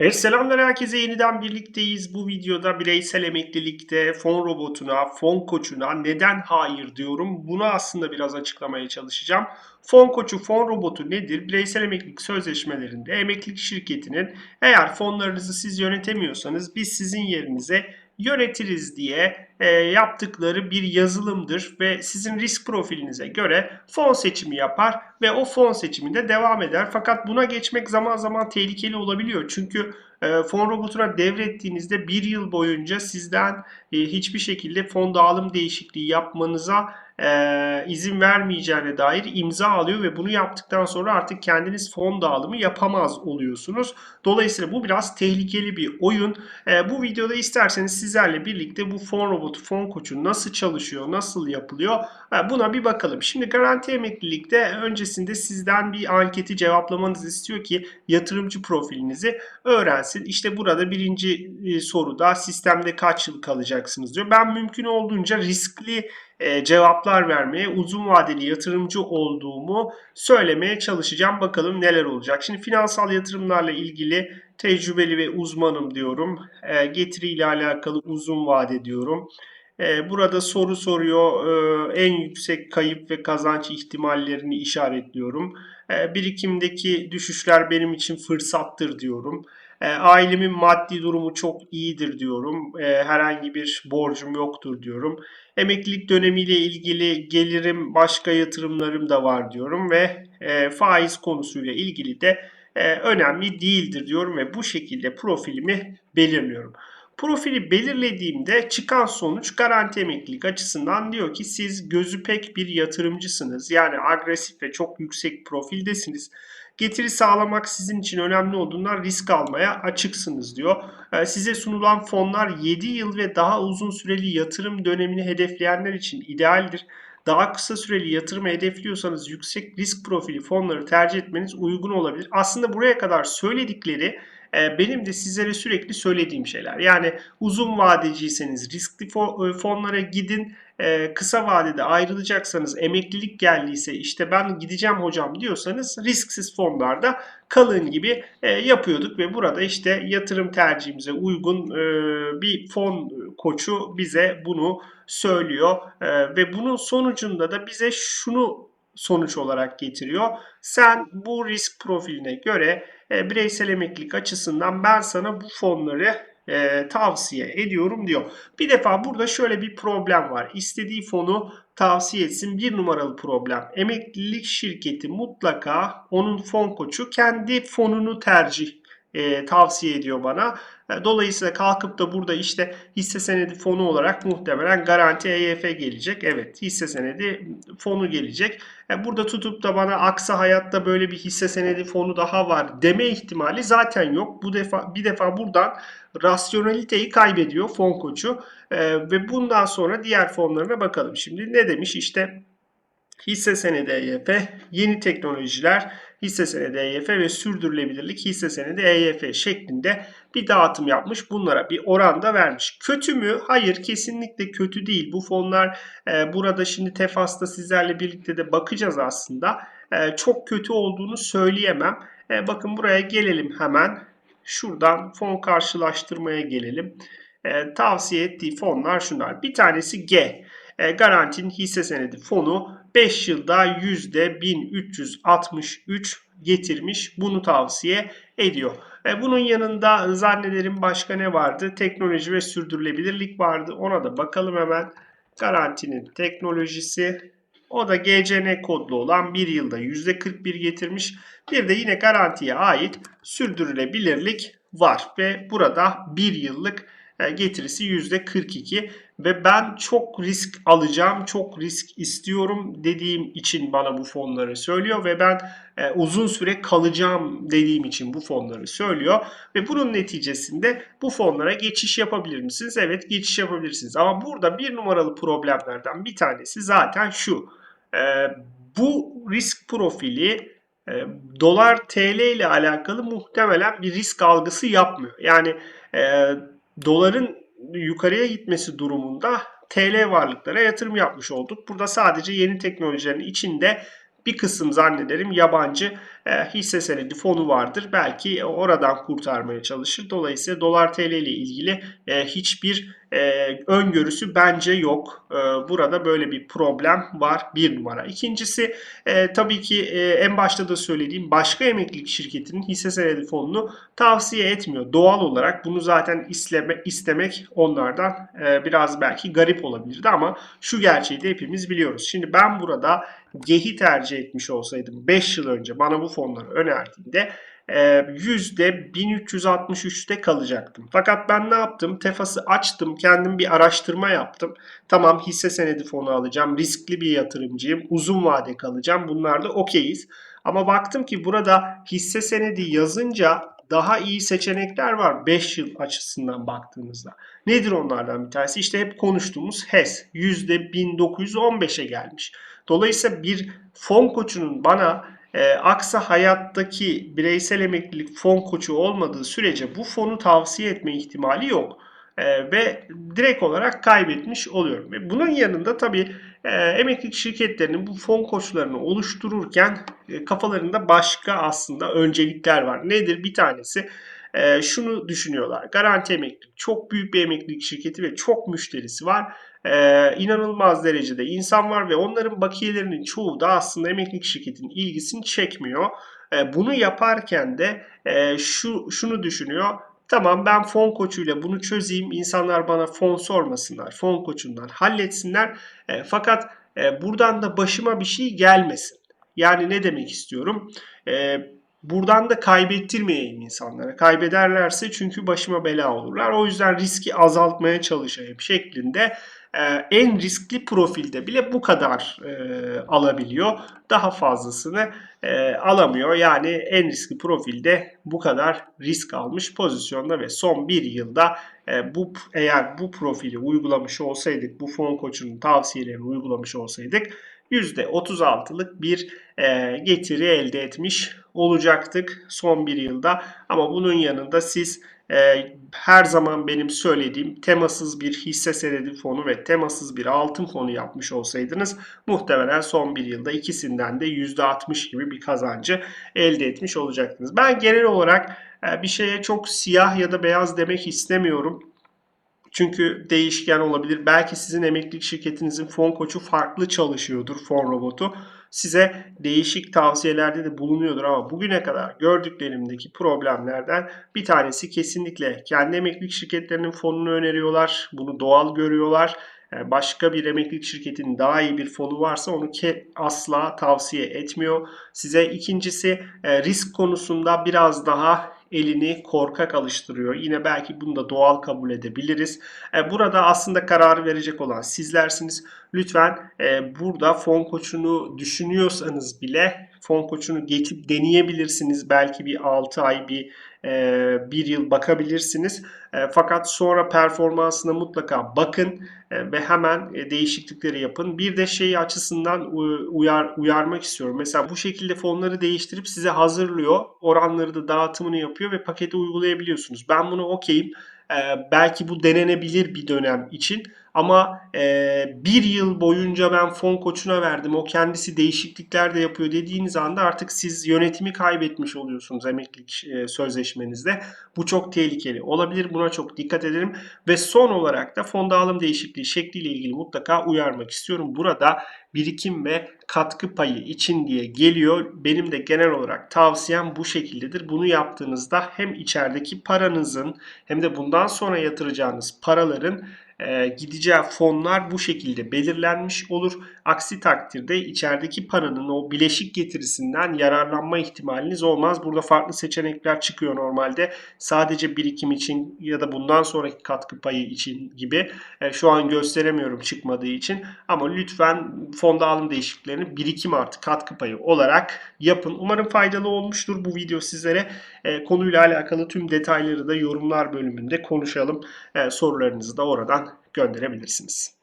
Evet selamlar herkese yeniden birlikteyiz. Bu videoda bireysel emeklilikte fon robotuna, fon koçuna neden hayır diyorum. Bunu aslında biraz açıklamaya çalışacağım. Fon koçu, fon robotu nedir? Bireysel emeklilik sözleşmelerinde emeklilik şirketinin eğer fonlarınızı siz yönetemiyorsanız biz sizin yerinize yönetiriz diye e, yaptıkları bir yazılımdır ve sizin risk profilinize göre fon seçimi yapar ve o fon seçiminde devam eder. Fakat buna geçmek zaman zaman tehlikeli olabiliyor. Çünkü e, fon robotuna devrettiğinizde bir yıl boyunca sizden e, hiçbir şekilde fon dağılım değişikliği yapmanıza e, izin vermeyeceğine dair imza alıyor ve bunu yaptıktan sonra artık kendiniz fon dağılımı yapamaz oluyorsunuz. Dolayısıyla bu biraz tehlikeli bir oyun. E, bu videoda isterseniz sizlerle birlikte bu fon robotu, fon koçu nasıl çalışıyor, nasıl yapılıyor e, buna bir bakalım. Şimdi garanti emeklilikte öncesinde sizden bir anketi cevaplamanızı istiyor ki yatırımcı profilinizi öğrensin. İşte burada birinci e, soruda sistemde kaç yıl kalacaksınız diyor. Ben mümkün olduğunca riskli e, cevaplar vermeye, uzun vadeli yatırımcı olduğumu söylemeye çalışacağım. Bakalım neler olacak. Şimdi finansal yatırımlarla ilgili tecrübeli ve uzmanım diyorum. E, getiri ile alakalı uzun vade diyorum. E, burada soru soruyor. En yüksek kayıp ve kazanç ihtimallerini işaretliyorum. Birikimdeki düşüşler benim için fırsattır diyorum. E, ailemin maddi durumu çok iyidir diyorum. E, herhangi bir borcum yoktur diyorum. Emeklilik dönemiyle ilgili gelirim, başka yatırımlarım da var diyorum ve e, faiz konusuyla ilgili de önemli değildir diyorum ve bu şekilde profilimi belirliyorum. Profili belirlediğimde çıkan sonuç garanti emeklilik açısından diyor ki siz gözü pek bir yatırımcısınız. Yani agresif ve çok yüksek profildesiniz. Getiri sağlamak sizin için önemli olduğundan risk almaya açıksınız diyor. Ee, size sunulan fonlar 7 yıl ve daha uzun süreli yatırım dönemini hedefleyenler için idealdir. Daha kısa süreli yatırımı hedefliyorsanız yüksek risk profili fonları tercih etmeniz uygun olabilir. Aslında buraya kadar söyledikleri benim de sizlere sürekli söylediğim şeyler. Yani uzun vadeciyseniz riskli e, fonlara gidin. E, kısa vadede ayrılacaksanız emeklilik geldiyse işte ben gideceğim hocam diyorsanız risksiz fonlarda kalın gibi yapıyorduk ve burada işte yatırım tercihimize uygun bir fon koçu bize bunu söylüyor ve bunun sonucunda da bize şunu sonuç olarak getiriyor. Sen bu risk profiline göre e, bireysel emeklilik açısından ben sana bu fonları e, tavsiye ediyorum diyor. Bir defa burada şöyle bir problem var. İstediği fonu tavsiye etsin bir numaralı problem. Emeklilik şirketi mutlaka onun fon koçu kendi fonunu tercih e, tavsiye ediyor bana. E, dolayısıyla kalkıp da burada işte hisse senedi fonu olarak muhtemelen garanti EYF gelecek. Evet hisse senedi fonu gelecek. E, burada tutup da bana Aksa Hayat'ta böyle bir hisse senedi fonu daha var deme ihtimali zaten yok. Bu defa bir defa buradan rasyoneliteyi kaybediyor fon koçu. E, ve bundan sonra diğer fonlarına bakalım. Şimdi ne demiş işte hisse senedi EYF, yeni teknolojiler, hisse senedi EYF ve sürdürülebilirlik hisse senedi EYF şeklinde bir dağıtım yapmış. Bunlara bir oran da vermiş. Kötü mü? Hayır kesinlikle kötü değil. Bu fonlar e, burada şimdi Tefas'ta sizlerle birlikte de bakacağız aslında. E, çok kötü olduğunu söyleyemem. E, bakın buraya gelelim hemen. Şuradan fon karşılaştırmaya gelelim. E, tavsiye ettiği fonlar şunlar. Bir tanesi G. E, garantinin hisse senedi fonu 5 yılda %1363 getirmiş. Bunu tavsiye ediyor. E, bunun yanında zannederim başka ne vardı? Teknoloji ve sürdürülebilirlik vardı. Ona da bakalım hemen. Garantinin teknolojisi. O da GCN kodlu olan bir yılda %41 getirmiş. Bir de yine garantiye ait sürdürülebilirlik var. Ve burada bir yıllık getirisi %42 ve ben çok risk alacağım, çok risk istiyorum dediğim için bana bu fonları söylüyor ve ben e, uzun süre kalacağım dediğim için bu fonları söylüyor ve bunun neticesinde bu fonlara geçiş yapabilir misiniz? Evet geçiş yapabilirsiniz ama burada bir numaralı problemlerden bir tanesi zaten şu. E, bu risk profili e, dolar TL ile alakalı muhtemelen bir risk algısı yapmıyor. Yani e, doların yukarıya gitmesi durumunda TL varlıklara yatırım yapmış olduk. Burada sadece yeni teknolojilerin içinde bir kısım zannederim yabancı e, hisse senedi fonu vardır. Belki oradan kurtarmaya çalışır. Dolayısıyla dolar TL ile ilgili e, hiçbir e, öngörüsü bence yok. E, burada böyle bir problem var bir numara. İkincisi e, tabii ki e, en başta da söylediğim başka emeklilik şirketinin hisse senedi fonunu tavsiye etmiyor. Doğal olarak bunu zaten isteme, istemek onlardan e, biraz belki garip olabilirdi ama şu gerçeği de hepimiz biliyoruz. Şimdi ben burada GEH'i tercih etmiş olsaydım 5 yıl önce bana bu fonları önerdiğinde %1363'te kalacaktım. Fakat ben ne yaptım? Tefası açtım. Kendim bir araştırma yaptım. Tamam hisse senedi fonu alacağım. Riskli bir yatırımcıyım. Uzun vade kalacağım. Bunlar da okeyiz. Ama baktım ki burada hisse senedi yazınca daha iyi seçenekler var 5 yıl açısından baktığımızda. Nedir onlardan bir tanesi? İşte hep konuştuğumuz HES %1915'e gelmiş. Dolayısıyla bir fon koçunun bana e, Aksa Hayat'taki bireysel emeklilik fon koçu olmadığı sürece bu fonu tavsiye etme ihtimali yok. E, ve direkt olarak kaybetmiş oluyorum. Ve bunun yanında tabii e, emeklilik şirketlerinin bu fon koçlarını oluştururken e, kafalarında başka aslında öncelikler var. Nedir? Bir tanesi e, şunu düşünüyorlar. Garanti emeklilik çok büyük bir emeklilik şirketi ve çok müşterisi var e, inanılmaz derecede insan var ve onların bakiyelerinin çoğu da aslında emeklilik şirketinin ilgisini çekmiyor. E, bunu yaparken de e, şu şunu düşünüyor. Tamam ben fon koçuyla bunu çözeyim. İnsanlar bana fon sormasınlar. Fon koçundan halletsinler. E, fakat e, buradan da başıma bir şey gelmesin. Yani ne demek istiyorum? E, buradan da kaybettirmeyeyim insanlara. Kaybederlerse çünkü başıma bela olurlar. O yüzden riski azaltmaya çalışayım şeklinde e, en riskli profilde bile bu kadar e, alabiliyor. Daha fazlasını e, alamıyor. Yani en riskli profilde bu kadar risk almış pozisyonda ve son bir yılda e, bu eğer bu profili uygulamış olsaydık, bu fon koçunun tavsiyelerini uygulamış olsaydık %36'lık bir e, getiri elde etmiş olacaktık son bir yılda. Ama bunun yanında siz e, her zaman benim söylediğim temasız bir hisse senedi fonu ve temasız bir altın fonu yapmış olsaydınız muhtemelen son bir yılda ikisinden de %60 gibi bir kazancı elde etmiş olacaktınız. Ben genel olarak e, bir şeye çok siyah ya da beyaz demek istemiyorum. Çünkü değişken olabilir. Belki sizin emeklilik şirketinizin fon koçu farklı çalışıyordur fon robotu. Size değişik tavsiyelerde de bulunuyordur ama bugüne kadar gördüklerimdeki problemlerden bir tanesi kesinlikle kendi emeklilik şirketlerinin fonunu öneriyorlar. Bunu doğal görüyorlar başka bir emeklilik şirketinin daha iyi bir fonu varsa onu asla tavsiye etmiyor. Size ikincisi e, risk konusunda biraz daha elini korkak alıştırıyor. Yine belki bunu da doğal kabul edebiliriz. E, burada aslında kararı verecek olan sizlersiniz. Lütfen e, burada fon koçunu düşünüyorsanız bile fon koçunu geçip deneyebilirsiniz. Belki bir 6 ay bir bir yıl bakabilirsiniz. Fakat sonra performansına mutlaka bakın ve hemen değişiklikleri yapın. Bir de şey açısından uyar, uyarmak istiyorum. Mesela bu şekilde fonları değiştirip size hazırlıyor. Oranları da dağıtımını yapıyor ve paketi uygulayabiliyorsunuz. Ben bunu okeyim. Belki bu denenebilir bir dönem için. Ama e, bir yıl boyunca ben fon koçuna verdim. O kendisi değişiklikler de yapıyor dediğiniz anda artık siz yönetimi kaybetmiş oluyorsunuz emeklilik e, sözleşmenizde. Bu çok tehlikeli olabilir. Buna çok dikkat edelim. Ve son olarak da fon dağılım değişikliği şekliyle ilgili mutlaka uyarmak istiyorum. Burada birikim ve katkı payı için diye geliyor. Benim de genel olarak tavsiyem bu şekildedir. Bunu yaptığınızda hem içerideki paranızın hem de bundan sonra yatıracağınız paraların e, gideceği fonlar bu şekilde belirlenmiş olur. Aksi takdirde içerideki paranın o bileşik getirisinden yararlanma ihtimaliniz olmaz. Burada farklı seçenekler çıkıyor normalde. Sadece birikim için ya da bundan sonraki katkı payı için gibi. E, şu an gösteremiyorum çıkmadığı için. Ama lütfen fon dağılım değişikliklerini birikim artı katkı payı olarak yapın. Umarım faydalı olmuştur bu video sizlere. E, konuyla alakalı tüm detayları da yorumlar bölümünde konuşalım. Sorularınızı da oradan gönderebilirsiniz.